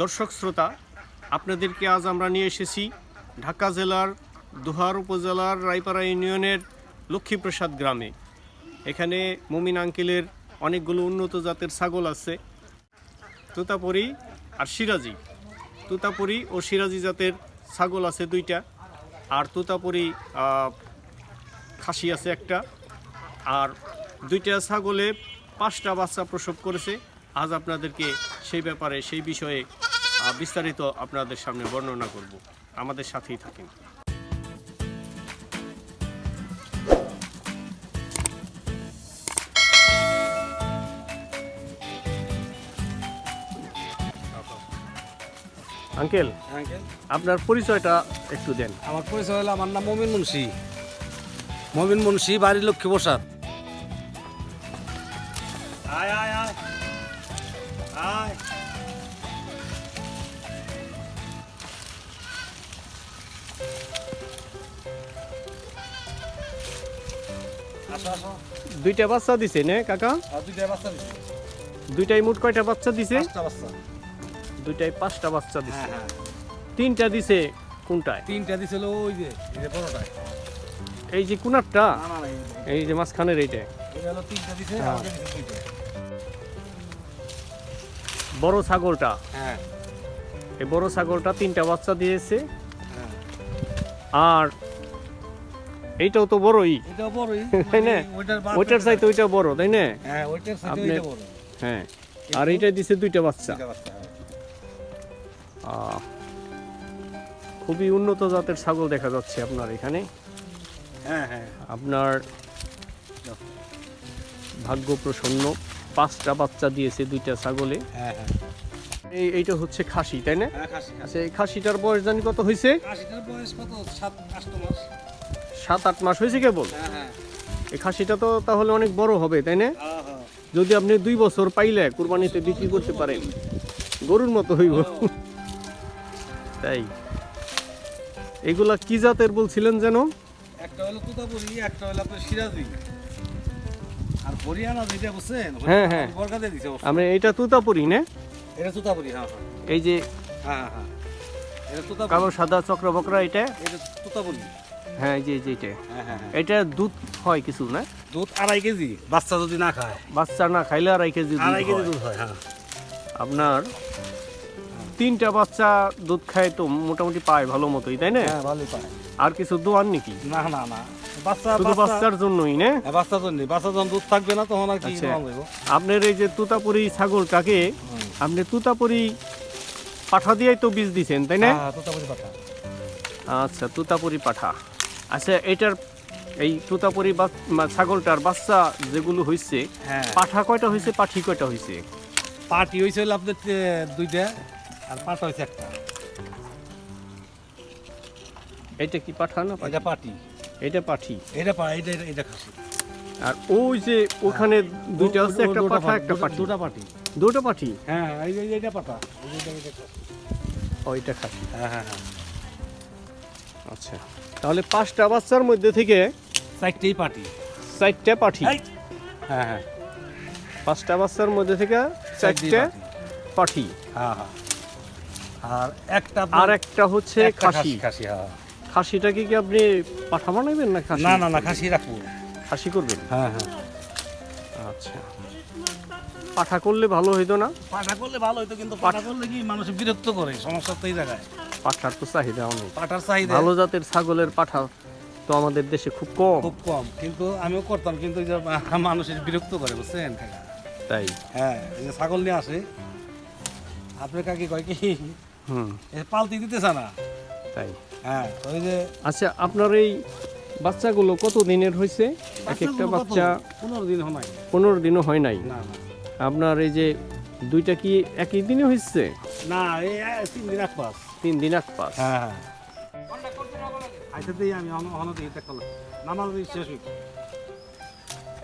দর্শক শ্রোতা, আপনাদেরকে আজ আমরা নিয়ে এসেছি ঢাকা জেলার দোহার উপজেলার রায়পাড়া ইউনিয়নের লক্ষ্মীপ্রসাদ গ্রামে। এখানে মুমিন আঙ্কেলের অনেকগুলো উন্নত জাতের ছাগল আছে। তোতাপুরি আর সিরাজি। তোতাপুরি ও সিরাজি জাতের ছাগল আছে দুইটা। আর তোতাপুরি খাসি আছে একটা। আর দুইটা ছাগলে পাঁচটা বাচ্চা প্রসব করেছে। আজ আপনাদেরকে সেই ব্যাপারে, সেই বিষয়ে বিস্তারিত আপনাদের সামনে বর্ণনা করব। আমাদের সাথেই থাকেন। আঙ্কেল আপনার পরিচয়টা একটু দেন। আমার পরিচয় হলো আমার নাম মমিন মুন্সি মমিন মুন্সি বাড়ি লক্ষ্মী প্রসাদ। দুইটা বাচ্চা দিছে নে কাকা? দুইটা বাচ্চা দিছি। দুইটাই মোট কয়টা বাচ্চা দিছে? পাঁচটা বাচ্চা। দুইটাই পাঁচটা বাচ্চা দিছে। হ্যাঁ হ্যাঁ। তিনটা দিছে কোনটায়? তিনটা দিছিল ওই যে এই যে বড়টায়। এই যে কোনারটা? এই যে- মাঝখানের এইটা তিনটা দিছে হ্যাঁ। বড় ছাগলটা? হ্যাঁ। এই বড় ছাগলটা তিনটা বাচ্চা দিয়েছে। হ্যাঁ। আর এইটাও তো বড়ই। এটাও বড়ই তাই না? ওইটার বাপ- ওইটার চাইতে ওইটা বড় তাই না? হ্যাঁ ওইটার ওইটা বড়। হ্যাঁ আর এইটা দিছে দুইটা বাচ্চা। দুইটা বাচ্চা হ্যাঁ। খুবই উন্নত জাতের ছাগল দেখা যাচ্ছে আপনার এখানে। হ্যাঁ হ্যাঁ। আপনার ভাগ্য প্রসন্ন পাঁচটা বাচ্চা দিয়েছে দুইটা ছাগলে। হ্যাঁ হ্যাঁ। এই এইটা হচ্ছে খাসি তাই না? হ্যাঁ আচ্ছা এই খাসিটার বয়স জানি কত হয়েছে খাসিটার বয়স কত? সাত আট মাস। সাত আট মাস হয়েছে কেবল। হ্যাঁ হ্যাঁ। এই খাসিটা তো তাহলে অনেক বড় হবে তাই না? হ্যাঁ যদি আপনি দুই বছর পাইলে কুরবানিতে বিক্রি করতে পারেন। গরুর মতো হইব। তাই। এগুলা কি জাতের বলছিলেন যেন? একটা হলো তুতাপুরি একটা হলো আপনার সিরাজি। আর হরিয়ানা যেটা বুঝছেন হ্যাঁ, হ্যাঁ। বরকাতে দিছে অবশ্য। এটা তুতাপুরি না? এটা তুতাপুরি হ্যাঁ হ্যাঁ। এই যে হ্যাঁ হ্যাঁ। এটা তুতাপুরি। কালো সাদা চক্র বকরা এটা? এটা তুতাপুরি। হ্যাঁ এই যে এই যে এটা হ্যাঁ হ্যাঁ হ্যাঁ। এটা দুধ হয় কিছু না? দুধ আড়াই কেজি বাচ্চা যদি না খায়। বাচ্চা না খাইলে আড়াই কেজি দুধ আড়াই কেজি দুধ হয় হ্যাঁ। আপনার তিনটা বাচ্চা দুধ খায় তো মোটামুটি পায় ভালো মতোই তাই না? হ্যাঁ ভালোই পায়। আর কিছু দোয়ান নাকি? না না না। বাচ্চা শুধু বাচ্চার জন্যই না? হ্যাঁ, বাচ্চা যখন দুধ থাকবে না তখন আর কি আচ্ছা। আপনার এই যে তুতাপুরি ছাগলটাকে আপনি তুতাপুরি পাঠা দিয়েই তো বীজ দিছেন তাই না? হ্যাঁ তুতাপুরি পাঠা। আচ্ছা তুতাপুরি পাঠা। আচ্ছা এটার এই তুতাপুরি মা- ছাগলটার বাচ্চা যেগুলো হয়েছে হ্যাঁ। পাঠা কয়টা হয়েছে পাঠি কয়টা হয়েছে পাটি হয়েছে আপনার দুইটা আর পাঠা হয়েছে একটা। এটা কি পাঠা না এটা পাটি এটা পাঠি। এটা পা এটা এটা- খাসি। আর ওই যে ওখানে দুইটা আছে একটা পাঠা একটা পাঠি। দুটা পাটি দুটো পাঠি? হ্যাঁ এই যে এটা খাসি। ওইটা খাসি। হ্যাঁ হ্যাঁ হ্যাঁ। আচ্ছা। তাহলে পাঁচটা বাচ্চার মধ্যে থেকে চারটেই পাটি চারটা পাঠি হ্যাঁ হ্যাঁ। পাঁচটা বাচ্চার মধ্যে থেকে চারটে। পাঠি হ্যাঁ হ্যাঁ। আর একটা আর একটা হচ্ছে খাসি খাসি। হ্যাঁ। খাসিটাকে কি আপনি পাঠা বানাবেন না খাসি? না না না খাসি রাখব। খাসি করবেন? হ্যাঁ হ্যাঁ। আচ্ছা। পাঠা করলে ভালো হইতো না? পাঠা করলে ভালো হইতো কিন্তু পাঠা করলে কি মানুষ বিরক্ত করে? সমস্যা তো এই জায়গায়। পাঠার তো চাহিদা অনেক। পাটার চাহিদা? ভালো জাতের ছাগলের পাঠা তো আমাদের দেশে খুব কম। খুব কম। কিন্তু আমিও করতাম কিন্তু মানুষের বিরক্ত করে বুঝছেন? তাই? হ্যাঁ ছাগল নিয়ে আসে। আপনার কাকি কয় কি? হুম। পালতি দিতেছে না? তাই। হ্যাঁ ওই যে আচ্ছা আপনার এই বাচ্চাগুলো কত দিনের হয়েছে? এক একটা বাচ্চা পনেরো দিন হয় পনেরো দিনও হয় নাই? আপনার এই যে দুইটা কি একই দিনে হয়েছে? না এই তিন দিন এক পাস তিন দিন এক পাস। হ্যাঁ হ্যাঁ। আমি অন অন দিই এটা নামাজ শেষ হইতো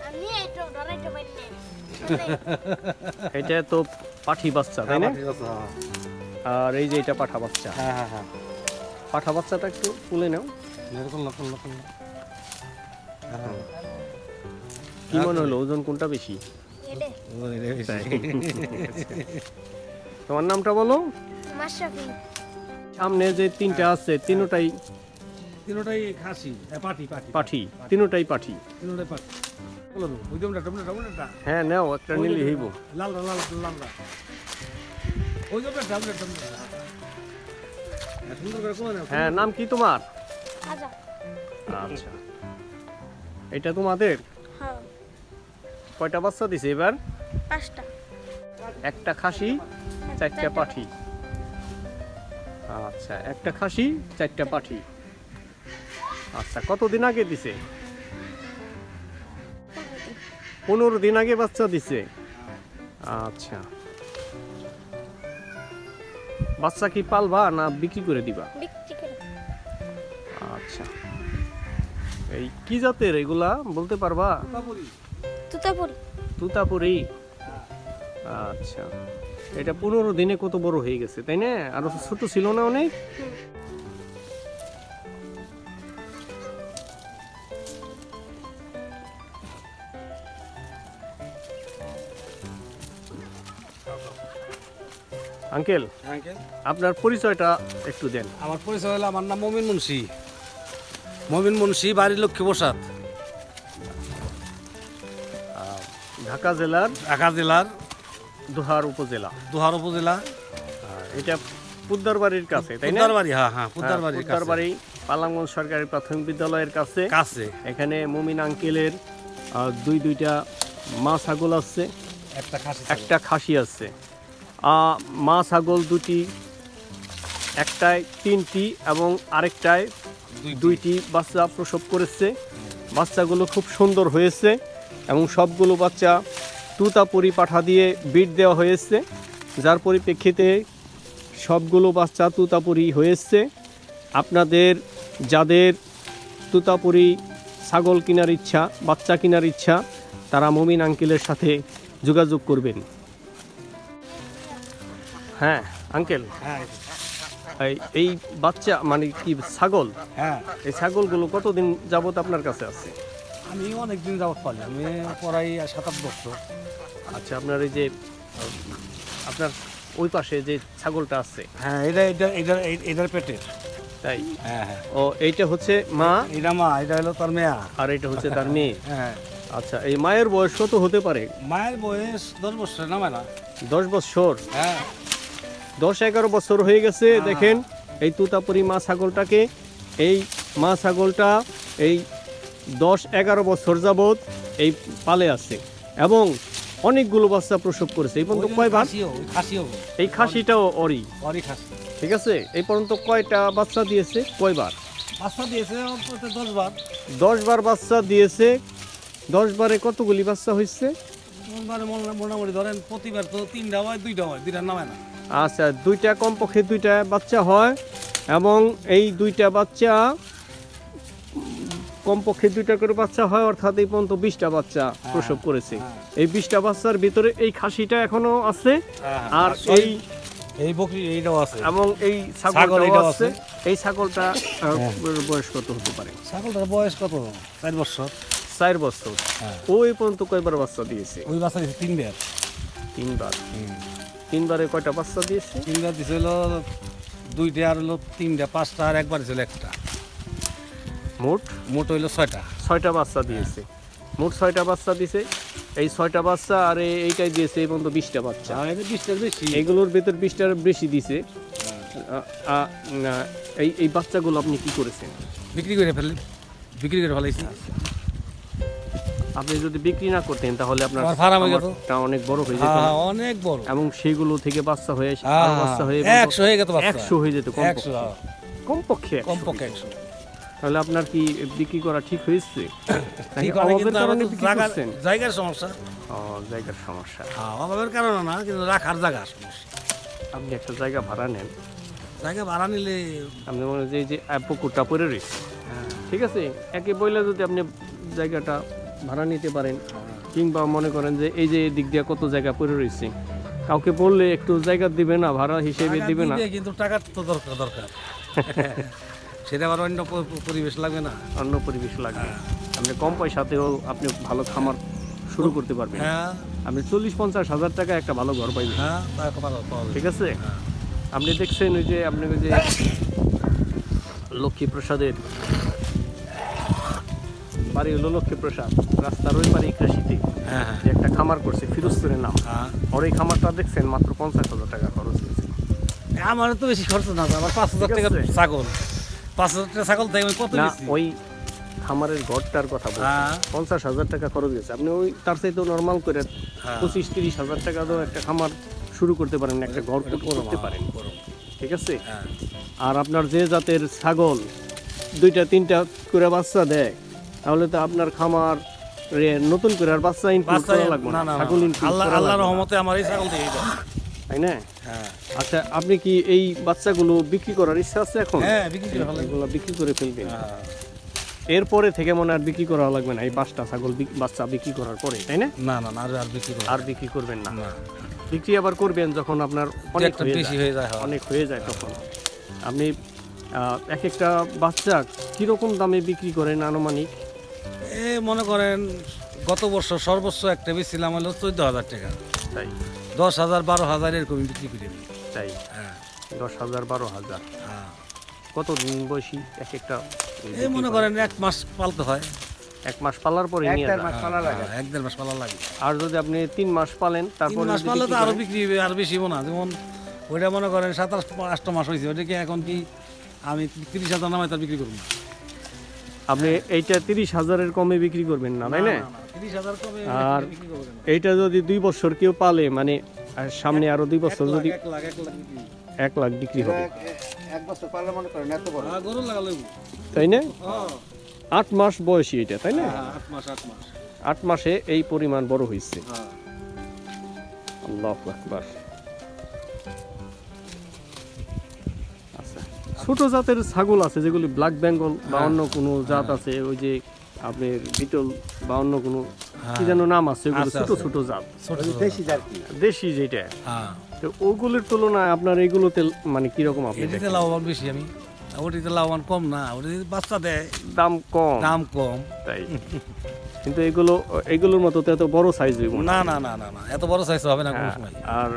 আমি একটু ধরাইতে পারি এটা তো পাঠি বাচ্চা তাই না? হ্যাঁ। আর এই যে এটা পাঠা বাচ্চা। হ্যাঁ হ্যাঁ হ্যাঁ। পাঠা বাচ্চাটা একটু তুলে নাও। লক্ষণ হ্যাঁ কি মনে হলো? ওজন কোনটা বেশি। তোমার নামটা বলো? মাশরাফি। সামনে যে তিনটা আছে তিনটাই তিনোটাই খাসি পাটি পাটি। পাঠি তিনটাই পাঠি। তিনোটাই পাটি হ্যাঁ নাও একটা নিলে হইব। লাল লাল লাল লাল ওই জমটা টমটা টমটা। সুন্দর করে কোন হ্যাঁ নাম কি তোমার? আচ্ছা। এটা তোমাদের? হ্যাঁ। কয়টা বাচ্চা দিছে এবার? পাঁচটা। একটা খাসি চারটা। পাঠি। আচ্ছা একটা খাসি চারটা পাঠি। আচ্ছা কতদিন আগে দিছে? পনেরো দিন আগে বাচ্চা দিছে। আচ্ছা। বাচ্চা কি পালবা না বিক্রি করে দিবা? আচ্ছা। এই কি জাতের এগুলা? বলতে পারবা? তুতাপুরি। তুতাপুরি। আচ্ছা। এটা পনেরো দিনে কত বড় হয়ে গেছে তাই না? আরও ছোট ছিল না অনেক। Uncle uncle. আপনার পরিচয়টা একটু দেন। আমার পরিচয় হলো আমার নাম মমিন মুন্সি। মমিন মুন্সি বাড়ি লক্ষ্মী প্রসাদ। ঢাকা জেলার ঢাকা জেলার দোহার উপজেলা। দোহার উপজেলা। এটা পুদ্দার বাড়ির কাছে তাই না? পুদ্দার বাড়ি হ্যাঁ হ্যাঁ পুদ্দার বাড়ির পুদ্দার কাছে। বাড়ি পালাঙ্গন সরকারি প্রাথমিক বিদ্যালয়ের কাছে। কাছে। এখানে মুমিন আঙ্কেলের দুই দুইটা মা ছাগল আছে একটা খাসি একটা খাসি আছে। মা ছাগল দুটি একটায় তিনটি এবং আরেকটায় দুইটি বাচ্চা প্রসব করেছে। বাচ্চাগুলো খুব সুন্দর হয়েছে এবং সবগুলো বাচ্চা তুতাপুরি পাঠা দিয়ে বিট দেওয়া হয়েছে যার পরিপ্রেক্ষিতে সবগুলো বাচ্চা তুতাপুরি হয়েছে আপনাদের যাদের তুতাপুরি ছাগল কেনার ইচ্ছা বাচ্চা কেনার ইচ্ছা তারা মমিন আঙ্কেলের সাথে যোগাযোগ করবেন। হ্যাঁ আঙ্কেল? হ্যাঁ। এই এই বাচ্চা মানে কি ছাগল? হ্যাঁ। এই ছাগলগুলো কতদিন যাবত আপনার কাছে আছে? আমি অনেক দিন যাবত পারি আমি পড়াই সাত আট বছর। আচ্ছা আপনার এই যে আপনার ওই পাশে যে ছাগলটা আছে। হ্যাঁ এটা এটা এটা এটার পেটের। তাই? হ্যাঁ হ্যাঁ। ও এইটা হচ্ছে মা? এটা মা এটা হলো তার মেয়া। আর এটা হচ্ছে তার মেয়ে? হ্যাঁ। আচ্ছা এই মায়ের বয়স কত হতে পারে? মায়ের বয়স দশ বছর না মেলা দশ বছর? হ্যাঁ। দশ এগারো বছর হয়ে গেছে দেখেন এই তুতাপুরি মা ছাগলটাকে এই মা ছাগলটা এই দশ এগারো বছর যাবৎ এই পালে আছে। এবং অনেকগুলো বাচ্চা প্রসব করেছে। এই পর্যন্ত কয়বার? এই খাসিটাও অরি। অরি খাসি। ঠিক আছে? এই পর্যন্ত কয়টা বাচ্চা দিয়েছে? কয়বার? বাচ্চা দিয়েছে দশ বার দশ বার বাচ্চা দিয়েছে। দশ বারে কতগুলি বাচ্চা হয়েছে? মোটামুটি ধরেন প্রতিবার তো তিনটা হয় দুইটা হয় দুইটা নামে না। আচ্ছা দুইটা কমপক্ষে দুইটা বাচ্চা হয় এবং এই দুইটা বাচ্চা কমপক্ষে দুইটা করে বাচ্চা হয় অর্থাৎ এই পর্যন্ত বিশটা বাচ্চা প্রসব করেছে। এই বিশটা বাচ্চার ভিতরে এই খাসিটা এখনও আছে আর এই এই বকরি এইটাও আছে। এবং এই ছাগল ছাগলটাও আছে। এই ছাগলটা বয়স কত হতে পারে? ছাগলটার বয়স কত? চার বছর। চার বছর। হ্যাঁ। ও এই পর্যন্ত কয়বার বাচ্চা দিয়েছে? ওই বাচ্চা দিয়েছে তিনবার। তিনবার। তিনবারে কয়টা বাচ্চা দিয়েছে? তিনবার দিছে হলো দুইটা আর হলো তিনটা পাঁচটা আর একবার ছিল একটা। মোট? মোট হইল ছয়টা। ছয়টা বাচ্চা দিয়েছে। হ্যাঁ। মোট ছয়টা বাচ্চা দিছে। এই ছয়টা বাচ্চা আর এইটাই দিয়েছে এই পর্যন্ত বিশটা বাচ্চা। হ্যাঁ, বিশটার বেশি। এগুলোর ভেতর বিশটার বেশি দিছে। এই এই বাচ্চাগুলো আপনি কি করেছেন? বিক্রি করে ফেলেন বিক্রি করে ফেলাইছি। আপনি যদি বিক্রি না করতেন তাহলে আপনার ফার্ম হয়ে যেত অনেক বড় হয়ে যেত। হ্যাঁ, অনেক বড়। এবং সেগুলো থেকে বাচ্চা হয়ে বাচ্চা হয়ে 100 হয়ে গেত বাচ্চা। হয়ে যেত কমপক্ষে। কমপক্ষে 100 তাহলে আপনার কি বিক্রি করা ঠিক হয়েছে? হয় জায়গার সমস্যা। ও জায়গার সমস্যা। হ্যাঁ অভাবের কারণে না কিন্তু রাখার জায়গা সমস্যা আপনি একটা জায়গা ভাড়া নেন। জায়গা ভাড়া নিলে আপনি মনে হয় যে এই যে পুকুরটা পরে রয়েছে। হ্যাঁ, ঠিক আছে? একে বইলে যদি আপনি জায়গাটা ভাড়া নিতে পারেন কিংবা মনে করেন যে এই যে দিক দিয়ে কত জায়গা পড়ে রয়েছে কাউকে বললে একটু জায়গা দিবে না ভাড়া হিসেবে দিবে না। কিন্তু টাকার তো দরকার দরকার। সেটা আবার অন্য পরিবেশ লাগবে না। অন্য পরিবেশ লাগবে। আপনি কম পয়সাতেও আপনি ভালো খামার শুরু করতে পারবেন। হ্যাঁ। আপনি চল্লিশ পঞ্চাশ হাজার টাকা একটা ভালো ঘর পাইবেন। হ্যাঁ। ঠিক আছে? আপনি দেখছেন ওই যে আপনি ওই যে লক্ষ্মী প্রসাদের বাড়ি হলো লক্ষ্মী প্রসাদ। রাস্তার ওই পারে কৃষিতে। হ্যাঁ হ্যাঁ। যে একটা খামার করছে ফিরোজপুরের নাম। হ্যাঁ। আর এই খামারটা দেখছেন মাত্র পঞ্চাশ হাজার টাকা খরচ হয়েছে। আমার তো বেশি খরচ না আমার পাঁচ হাজার টাকা ছাগল। পাঁচ হাজার টাকা ছাগল আমি কত না ওই খামারের ঘরটার কথা বলছি। হ্যাঁ। পঞ্চাশ হাজার টাকা খরচ গেছে আপনি ওই তার চাইতে নর্মাল করে হ্যাঁ। পঁচিশ তিরিশ হাজার টাকা তো একটা খামার শুরু করতে পারেন একটা ঘর করতে পারেন। ঠিক আছে? হ্যাঁ। আর আপনার যে জাতের ছাগল দুইটা তিনটা করে বাচ্চা দেয় তাহলে তো আপনার খামার নতুন করে আর বাচ্চা ইনক্লুড করা লাগবে না। ছাগল আল্লাহ আল্লাহর রহমতে আমার এই ছাগল থেকে তাই না? হ্যাঁ। আচ্ছা আপনি কি এই বাচ্চাগুলো বিক্রি করার ইচ্ছা আছে এখন? হ্যাঁ বিক্রি করে এগুলো বিক্রি করে ফেলবেন। হ্যাঁ। এরপরে থেকে মনে আর বিক্রি করা লাগবে না এই পাঁচটা ছাগল বাচ্চা বিক্রি করার পরে তাই না? না না আর আর বিক্রি করে আর বিক্রি করবেন না। বিক্রি আবার করবেন যখন আপনার অনেক বেশি হয়ে যায়। অনেক হয়ে যায় তখন। আপনি এক একটা বাচ্চা কীরকম দামে বিক্রি করেন আনুমানিক? এ মনে করেন গত বছর সর্বোচ্চ একটা বেশিলাম হলো চোদ্দ হাজার টাকা। তাই। দশ হাজার বারো হাজার এরকম বিক্রি করে দিই তাই? হ্যাঁ। দশ হাজার বারো হাজার। হ্যাঁ। কত দিন বয়সী এক একটা এই মনে করেন এক মাস পালতে হয়। এক মাস পালার পরে নিয়ে যান। হ্যাঁ, এক দেড় মাস পালা লাগে। আর যদি আপনি তিন মাস পালেন তিন তারপরে মাস পালে তো বিক্রি আরও বিক্রি হবে আর বেশি হব না। যেমন ওইটা মনে করেন সাতাশ আটটা মাস হয়েছে ওইটাকে এখন কি আমি তিরিশ হাজার নামাই তার বিক্রি করব না। আপনি এইটা তিরিশ হাজারের কমে বিক্রি করবেন না তাই না আর এইটা যদি দুই বছর কেউ পালে মানে সামনে আরও দুই বছর যদি এক লাখ বিক্রি। হবে। এক বছর পারলে মনে করেন এত বড়। হ্যাঁ তাই না? হ্যাঁ আট মাস বয়সী এটা তাই না? হ্যাঁ, আট মাস এই পরিমাণ বড় হয়েছে হ্যাঁ। আল্লাহ আকবার। ছোট জাতের ছাগল আছে যেগুলি ব্ল্যাক বেঙ্গল বা অন্য কোনো জাত আছে ওই যে আপনার বিটল বা অন্য কোনো কি যেন নাম আছে ওগুলো ছোট ছোট জাত। দেশি কি? দেশি যেটা। হ্যাঁ। তো ওগুলোর তুলনায় আপনার এগুলোতে মানে কীরকম আপনি এটিতে? লাভবান বেশি আমি। ওটিতে লাভবান কম না ওটিতে বাচ্চা দেয়। দাম কম। দাম কম। তাই। কিন্তু এগুলো এগুলোর মতো তো এত বড় সাইজ না। না না না না এত বড় সাইজ হবে না কোনো হ্যাঁ, সময়। আর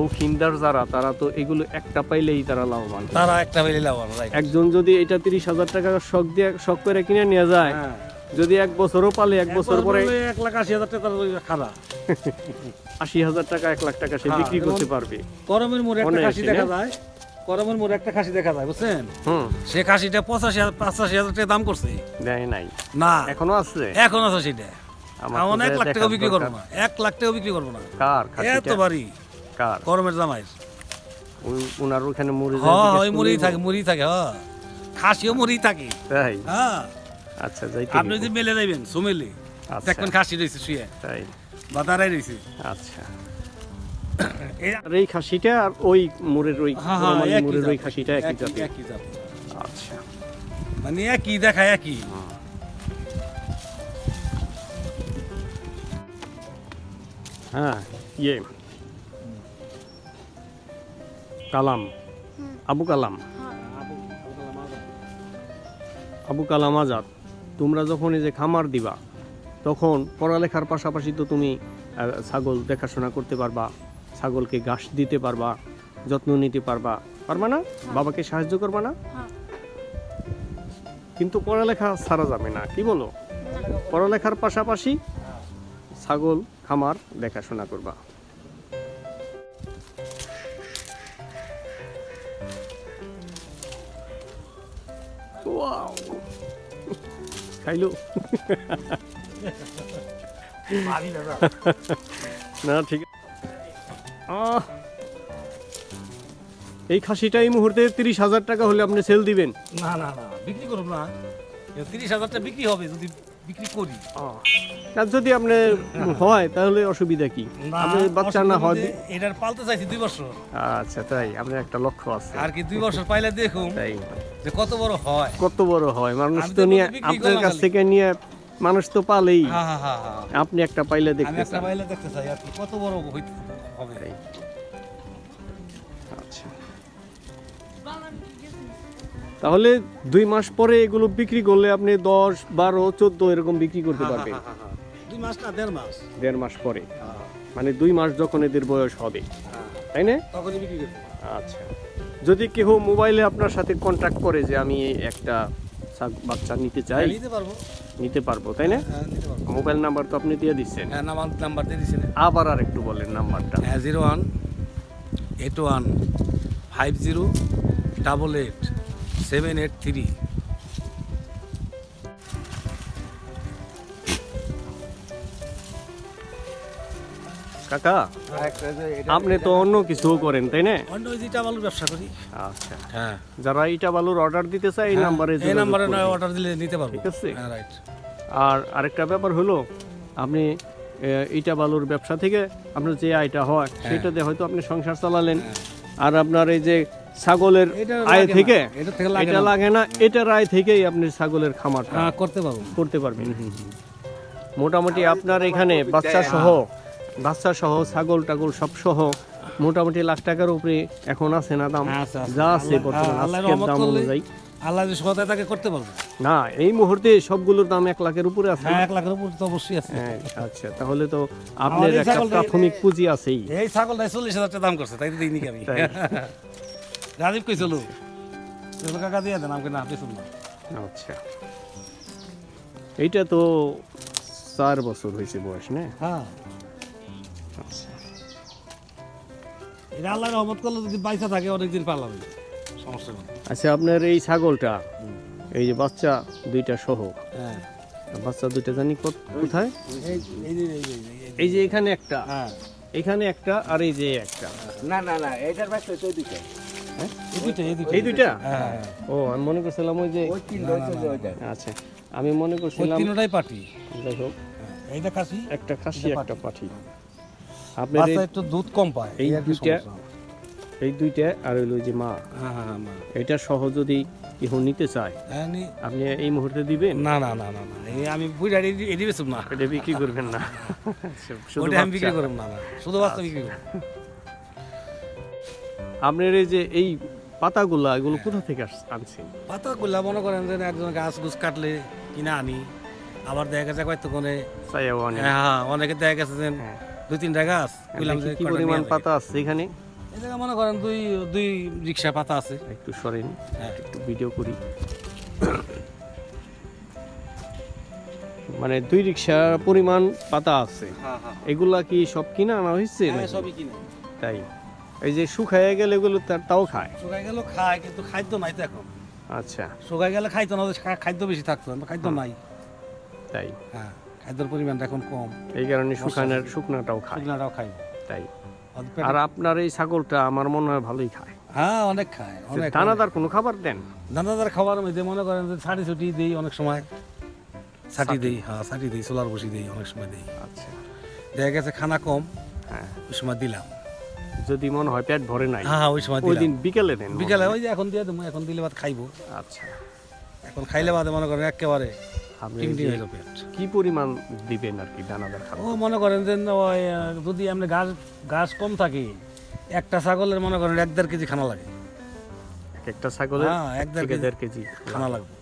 শৌখিনদার যারা তারা তো এগুলো একটা পাইলেই তারা লাভবান। তারা একটা বেলে লাভবান রাইট একজন যদি এটা তিরিশ হাজার টাকা শখ দিয়ে শখ করে কিনে নিয়ে যায় হ্যাঁ। যদি এক বছরও পালে এক বছর পরে এক লাখ আশি হাজার টাকা খারাপ। আশি হাজার টাকা এক লাখ টাকা সে হ্যাঁ, বিক্রি করতে পারবে। করমের মোড়ে একটা খাসি দেখা যায় করমের মোড়ে একটা খাসি দেখা যায় বুঝছেন? সে খাসিটা পঁচাশি হাজার পঁচাশি হাজার টাকা দাম করছে। দেয় নাই। না। এখনও আছে? এখন আছে সেটা। আমার এক লাখ টাকা বিক্রি করব না। এক লাখ টাকা বিক্রি করব না। এত বাড়ি। কার? করমের জামাই। ওই- ওনার ওখানে মরে হ্যাঁ ওই মুড়ি থাকে মুড়ি থাকে হ্যাঁ খাসিও মুড়ি থাকে। তাই? হ্যাঁ। আচ্ছা যাইতে আপনি যদি মেলে যাইবেন সুমেলে আচ্ছা। দেখবেন খাসি রয়েছে শুয়ে। তাই। বা দাঁড়াই রয়েছে। আচ্ছা। এই খাসিটা আর ওই মোড়ের ওই হ্যাঁ হ্যাঁ মোড়ের ওই খাসিটা একই একই একই জাত। আচ্ছা। মানে একই দেখা একই। হ্যাঁ ইয়ে। কালাম। আবু কালাম। আবু কালাম আজাদ, তোমরা যখন এই যে খামার দিবা, তখন পড়ালেখার পাশাপাশি তো তুমি ছাগল দেখাশোনা করতে পারবা, ছাগলকে ঘাস দিতে পারবা, যত্ন নিতে পারবা। পারবা না? বাবাকে সাহায্য করবা না? কিন্তু পড়ালেখা ছাড়া যাবে না। কি বলো? পড়ালেখার পাশাপাশি ছাগল, খামার দেখাশোনা করবা। খাইলো। না, ঠিক। এই খাসিটা এই মুহূর্তে তিরিশ হাজার টাকা হলে আপনি সেল দিবেন। না না না, বিক্রি করব না। তিরিশ হাজারটা বিক্রি হবে যদি বিক্রি করি। যদি আপনি হয় তাহলে অসুবিধা কি? আপনি বাচ্চা না হয়? এটার পালতে চাইছি দুই বছর। আচ্ছা তাই আপনার একটা লক্ষ্য আছে। আর কি দুই বছর পাইলে দেখুন তাই। যে কত বড় হয়। কত বড় হয় মানুষ তো নিয়ে আপনার কাছ থেকে নিয়ে মানুষ তো পালেই। হ্যাঁ হ্যাঁ হ্যাঁ আপনি একটা পাইলে দেখতে একটা পাইলে দেখতে চাই কত বড় হবে। তাহলে দুই মাস পরে এগুলো বিক্রি করলে আপনি দশ বারো চোদ্দ এরকম বিক্রি করতে হ্যাঁ, পারবেন। হ্যাঁ, হ্যাঁ। দুই মাস না দেড় মাস। দেড় মাস পরে। মানে দুই মাস যখন এদের বয়স হবে। তাই না? তখনই বিক্রি করব আচ্ছা। যদি কেউ মোবাইলে আপনার সাথে কন্ট্যাক্ট করে যে আমি একটা বাচ্চা নিতে চাই নিতে পারব। নিতে পারব তাই না? মোবাইল নাম্বার তো আপনি দিয়ে দিচ্ছেন। হ্যাঁ নাম্বার নাম্বার দিয়ে দিচ্ছেন। আবার আর একটু বলেন নাম্বারটা। হ্যাঁ zero one eight one five zero double eight. Seven eight three কাকা আপনি তো অন্য কিছুও করেন তাই না? অন্য ওই যেটা আলুর ব্যবসা করি। আচ্ছা। হ্যাঁ। যারা ইটা বালুর অর্ডার দিতে চায় এই নাম্বারে এই নাম্বারে। অর্ডার দিলে নিতে পারব। ঠিক আছে। হ্যাঁ রাইট আর আরেকটা ব্যাপার হলো আপনি ইটা বালুর ব্যবসা থেকে আপনার যে আয়টা হয় হ্যাঁ। সেটাতে হয়তো আপনি সংসার চালালেন। আর আপনার এই যে ছাগলের আয় থেকে? এটা লাগে না। এটার আয় থেকেই আপনি ছাগলের খামারটা হ্যাঁ করতে পারব করতে পারবেন। মোটামুটি আপনার এখানে বাচ্চা সহ বাচ্চা সহ ছাগল টাগল সব সহ মোটামুটি লাখ টাকার উপরে এখন আছে না দাম? হ্যাঁ। যা আছে বর্তমান আজকের দাম অনুযায়ী। আল্লাহ যদি সহায়তা তাকে করতে পারব না এই মুহূর্তে সবগুলোর দাম এক লাখের উপরে আছে। হ্যাঁ এক লাখের উপর তো অবশ্যই আছে। হ্যাঁ, আচ্ছা তাহলে তো আপনার একটা প্রাথমিক পুঁজি আছেই। এই ছাগলটা চল্লিশ হাজার টাকা দাম করছে তাই তো দিইনি আমি? রাজীব কই চলো চলো কাকা দিয়ে দেন আমাকে না পেছন আচ্ছা। এইটা তো চার বছর হয়েছে বয়স না? হ্যাঁ। আচ্ছা। এটা আল্লাহর রহমত করলে যদি বাইসা থাকে অনেকদিন নেই আচ্ছা আপনার এই ছাগলটা এই যে বাচ্চা দুইটা সহ হ্যাঁ। বাচ্চা দুইটা জানি কোথায়? এই এই যে এখানে একটা। হ্যাঁ। এখানে একটা আর এই যে একটা। না না না এটার বাচ্চা তো দুইটা। এই দুইটা এই দুইটা। এই দুইটা? হ্যাঁ। ও আমি মনে করছিলাম ওই যে ওই তিনটা হচ্ছে যে ওইটা আচ্ছা আমি মনে করছিলাম তিনটাই যাই হোক। এইটা খাসি? একটা খাসি একটা পাঠি আপনার একটু দুধ কম পায় এই দুইটা। এই দুইটা আর হইল যে মা। হ্যাঁ হ্যাঁ হ্যাঁ মা। এটা সহ যদি কেউ নিতে চায় আপনি এই মুহূর্তে দিবেন? না না না না না। আমি বুঝা এডি বেসুম না। এটা বিক্রি করবেন না। ওটা আমি বিক্রি করব না শুধু বাচ্চা বিক্রি করব। আপনার এই যে এই পাতাগুলা এগুলো কোথা থেকে আনছেন? পাতা গুলা মনে করেন যে একজন গাছ গুছ কাটলে কিনা আনি আবার দেখা গেছে কয়েকটা কোনে হ্যাঁ অনেকে দেখা গেছে যে। দুই তিনটা গাছ কি পরিমাণ পাতা আছে এখানে। যাই। মনে করেন দুই দুই রিক্সা পাতা আছে। একটু সরেন হ্যাঁ। একটু ভিডিও করি। মানে দুই রিক্সা পরিমাণ পাতা আছে। এগুলা কি সব কিনা আনা হয়েছে হ্যাঁ, সবই কিনে। তাই। এই যে শুকায় গেলে এগুলো তাও খায়। শুকাই গেল খায় কিন্তু খাদ্য নাই তো এখন। আচ্ছা। শুকাই গেলে খাইতো না খাদ্য বেশি থাকতো খাদ্য নাই। তাই। হ্যাঁ খাদ্যের পরিমাণটা এখন কম। এই কারণে শুকানোর শুকনাটাও খায়। শুকনাটাও খাই তাই। আর আপনার এই ছাগলটা আমার মনে হয় ভালোই খায়। হ্যাঁ অনেক খায় অনেক দানাদার কোনো খাবার দেন? দানাদার খাবার মধ্যে মনে করেন যে ছাটি ছুটি দিই অনেক সময়। ছাটি দিই হ্যাঁ ছাটি দিই সোলার বসি দিই অনেক সময় দিই। আচ্ছা। দেখা গেছে খানা কম হ্যাঁ। ওই সময় দিলাম। যদি মনে হয় পেট ভরে নাই হ্যাঁ ওই সময় ওই দিন বিকেলে দেন বিকালে ওই যে এখন দিয়ে দেবো এখন দিলে বাদ খাইবো। আচ্ছা। এখন খাইলে বাদে মনে করেন একেবারে আপনি কি পরিমাণ দিবেন আর কি দানাদার ও মনে করেন যে ওই যদি এমনি ঘাস ঘাস কম থাকে একটা ছাগলের মনে করেন এক দেড় কেজি খানা লাগে। এক একটা ছাগলের হ্যাঁ, এক দেড় কেজি। খানা লাগবে।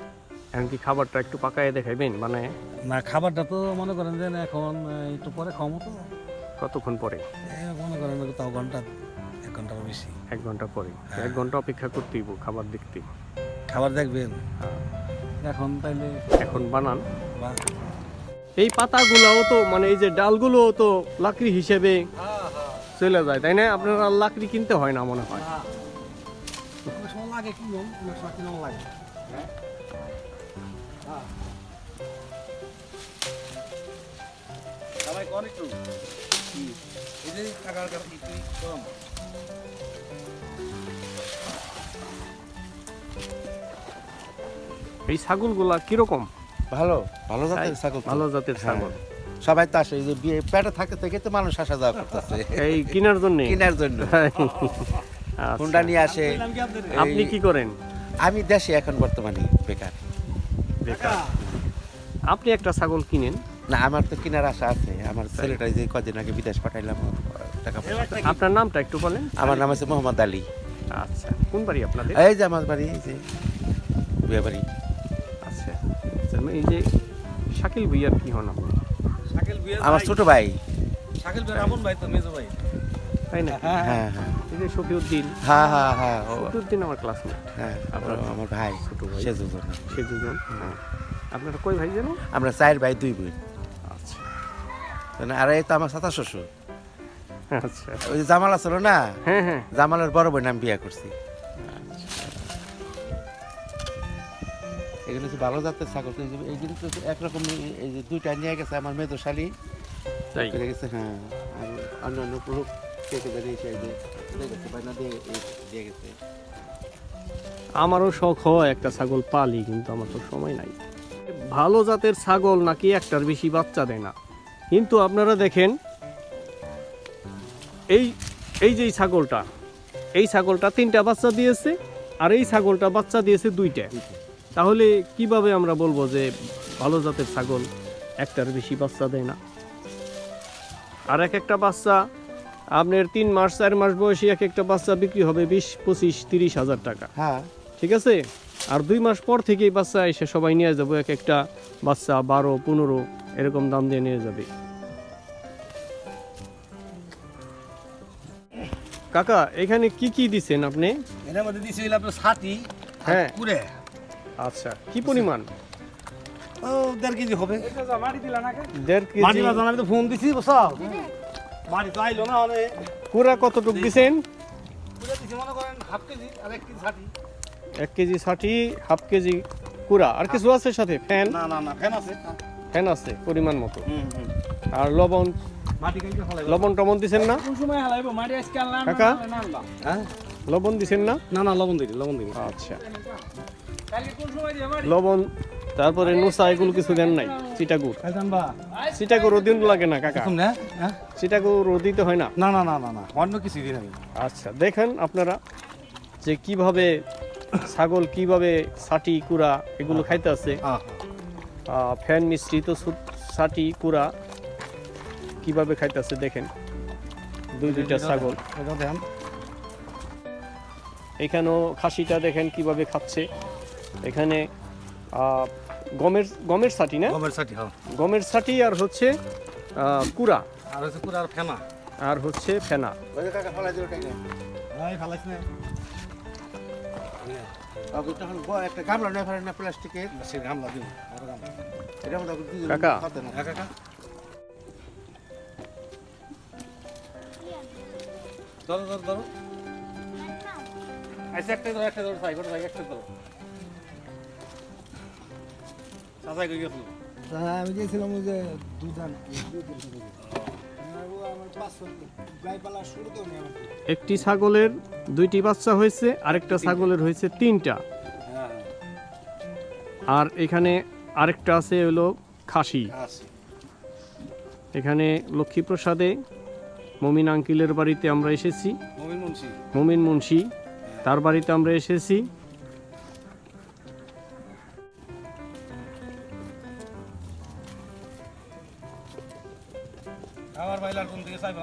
এমনকি খাবারটা একটু পাকায় দেখাইবেন? মানে না খাবারটা তো মনে করেন যে এখন একটু পরে খাওয়াবো তো। কতক্ষণ পরে? মনে করেন তাও ঘণ্টা এক ঘণ্টার বেশি। এক ঘণ্টা পরে। হ্যাঁ। এক ঘণ্টা অপেক্ষা করতেই খাবার দেখতে খাবার দেখবেন। এখন তাইলে এখন বানান। এই পাতাগুলোও তো মানে এই যে ডালগুলোও তো লাকড়ি হিসেবে চলে যায় তাই না? আপনার আর লাকড়ি কিনতে হয় না মনে হয়? লাগে কিরম লাগে। সবাই কোন একটু এই যে টাকার কাছে কম? এই ছাগলগুলা কীরকম? ভালো ভালো জাতের ছাগল ভালো জাতের ছাগল। সবাই তো আসে এই যে বিয়ে পেটে থাকে থেকে তো মানুষ আসা যাওয়া করতেছে। এই কেনার জন্য? কেনার জন্য। হুন্ডা নিয়ে আসে। আপনি কি করেন? আমি দেশে এখন বর্তমানে বেকার। বেকার। আপনি একটা ছাগল কিনেন। না আমার তো কেনার আশা আছে। আমার ছেলেটা যে কদিন আগে বিদেশ পাঠাইলাম টাকা পয়সা। আপনার নামটা একটু বলেন। আমার নাম আছে মোহাম্মদ আলী। আচ্ছা কোন বাড়ি আপনাদের? এই যে আমার বাড়ি এই যে বিয়ে বাড়ি। আচ্ছা আচ্ছা, এই যে শাকিল ভুইয়ার কি হন আপনি? শাকিল বিয়ে আমার ছোট ভাই। শাকিল বিয়ে আমন ভাই তো মেজো ভাই। তাই না হ্যাঁ হ্যাঁ হ্যাঁ। এই যে শফিউদ্দিন। হ্যাঁ হ্যাঁ হ্যাঁ শফিউদ্দিন আমার ক্লাসমেট হ্যাঁ আপনার আমার ভাই ছোট ভাই। সে দুজন। সে দুজন। হ্যাঁ। আপনারা কই ভাই জানো আমরা চার ভাই দুই বোন। আচ্ছা। মানে আর এই তো আমার সাতা শ্বশুর। আচ্ছা। ওই জামাল আছে না? হ্যাঁ হ্যাঁ। জামালের বড় বোন আমি বিয়ে করছি। এগুলো হচ্ছে ভালো জাতের ছাগল। তো এই যে- এইগুলো তো একরকম এই যে দুইটা নিয়ে গেছে আমার মেদশালী করে গেছে হ্যাঁ। আর অন্যান্য পুরো কে কে জানি এই যে দিয়ে গেছে বাইনা দিয়ে এই দিয়ে গেছে। আমারও শখ হয় একটা ছাগল পালি কিন্তু আমার তো সময় নাই। ভালো জাতের ছাগল নাকি একটার বেশি বাচ্চা দেয় না। কিন্তু আপনারা দেখেন এই এই যে ছাগলটা এই ছাগলটা তিনটা বাচ্চা দিয়েছে আর এই ছাগলটা বাচ্চা দিয়েছে দুইটা। তাহলে কীভাবে আমরা বলব যে ভালো জাতের ছাগল একটার বেশি বাচ্চা দেয় না? আর এক একটা বাচ্চা আপনার তিন মাস চার মাস বয়সে এক একটা বাচ্চা বিক্রি হবে বিশ পঁচিশ তিরিশ হাজার টাকা। হ্যাঁ। ঠিক আছে? আর দুই মাস পর থেকেই বাচ্চা এসে সবাই নিয়ে যাব এক একটা বাচ্চা বারো পনেরো এরকম দাম দিয়ে নিয়ে যাবে। কাকা এখানে কি কি দিছেন আপনি? এটার মধ্যে দিছি হইল আপনার ছাতি হ্যাঁ। কুড়ে। আচ্ছা কি পরিমাণ? ও দেড় কেজি হবে। দেড় মাটি কেজি আমি তো ফোন দিছি বসাও মাটি তো আইলো না পুরা কতটুক দিছেন? কুড়ে দিছি মনে করেন হাফ কেজি আর এক কেজি ছাতি এক কেজি ষাটি হাফ কেজি কুড়া। আর কিছু আছে সাথে? ফ্যান? না না না ফ্যান আছে। ফ্যান আছে পরিমাণ মতো। আর লবণ? লবণ টবণ দিছেন না? কোন সময় হালাইব? মাটি আজকে আনলাম কাকা? হ্যাঁ? লবণ দিছেন না? না না লবণ দিই লবণ দিই আচ্ছা। লবণ তারপরে নোসা এগুলো কিছু দেন নাই চিটাগুড় খাইতাম বা। লাগে না কাকা। শুন না? হ্যাঁ? চিটাগুড় হয় না। না না না না না অন্য কিছু দিন। আচ্ছা দেখেন আপনারা যে কীভাবে ছাগল কীভাবে সাটি কুড়া এগুলো খাইতে আছে। ফ্যান মিশ্রিত সু- সাটি কুড়া কীভাবে খাইতে আছে দেখেন। দুই দুইটা ছাগল। এখানেও খাসিটা দেখেন কীভাবে খাচ্ছে। এখানে গমের গমের সাটি না? গমের ছাতি হ্যাঁ। গমের সাটি আর হচ্ছে কুড়া। আর হচ্ছে কুড়ে আর ফেনা। আর হচ্ছে ফেনা। ওই যে কাকা ফলাই দিল টাকা এই ফালাইছ না। আগুন তখন ব- একটা গামলা নয় ফেলে না প্লাস্টিকের? সে গামলা দিন বড় গামলা। এটা মধ্যে কাকা। খাতে না হ্যাঁ কাকা। ধরো ধরো ধরো। আচ্ছা একটা ধরো একটা ধরো একটা ধরো। সাজাই কই গেছিল? আমি গেছিলাম ওই যে দুধান। একটি ছাগলের দুইটি বাচ্চা হয়েছে আরেকটা ছাগলের হয়েছে তিনটা। হ্যাঁ। আর এখানে আরেকটা আছে হলো খাসি। আছে এখানে লক্ষ্মীপ্রসাদে মমিন আঙ্কিলের বাড়িতে আমরা এসেছি। মমিন মুন্সি। তার বাড়িতে আমরা এসেছি। સાહેબ